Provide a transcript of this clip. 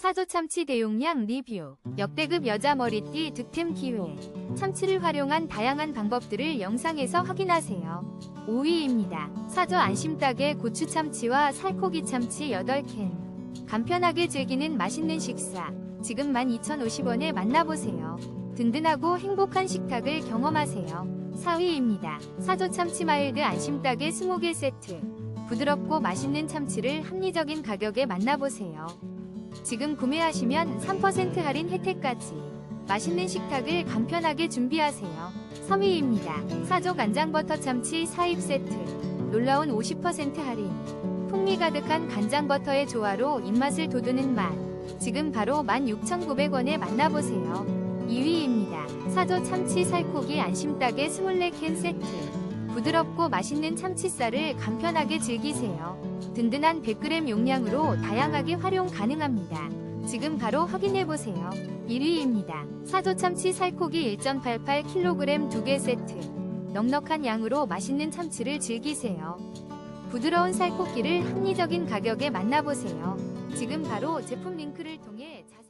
사조 참치 대용량 리뷰. 역대급 여자 머리띠 득템 기회. 참치를 활용한 다양한 방법들을 영상에서 확인하세요. 5위입니다. 사조 안심닭의 고추 참치와 살코기 참치 8캔. 간편하게 즐기는 맛있는 식사. 지금 12,050원에 만나보세요. 든든하고 행복한 식탁을 경험하세요. 4위입니다. 사조 참치 마일드 안심닭의 20개 세트. 부드럽고 맛있는 참치를 합리적인 가격에 만나보세요. 지금 구매하시면 3% 할인 혜택까지. 맛있는 식탁을 간편하게 준비하세요. 3위입니다. 사조 간장버터 참치 4입 세트. 놀라운 50% 할인. 풍미 가득한 간장버터의 조화로 입맛을 돋우는 맛. 지금 바로 16,900원에 만나보세요. 2위입니다. 사조 참치 살코기 안심닭의 24캔 세트. 부드럽고 맛있는 참치살을 간편하게 즐기세요. 든든한 100g 용량으로 다양하게 활용 가능합니다. 지금 바로 확인해보세요. 1위입니다. 사조 참치 살코기 1.88kg 2개 세트. 넉넉한 양으로 맛있는 참치를 즐기세요. 부드러운 살코기를 합리적인 가격에 만나보세요. 지금 바로 제품 링크를 통해 자-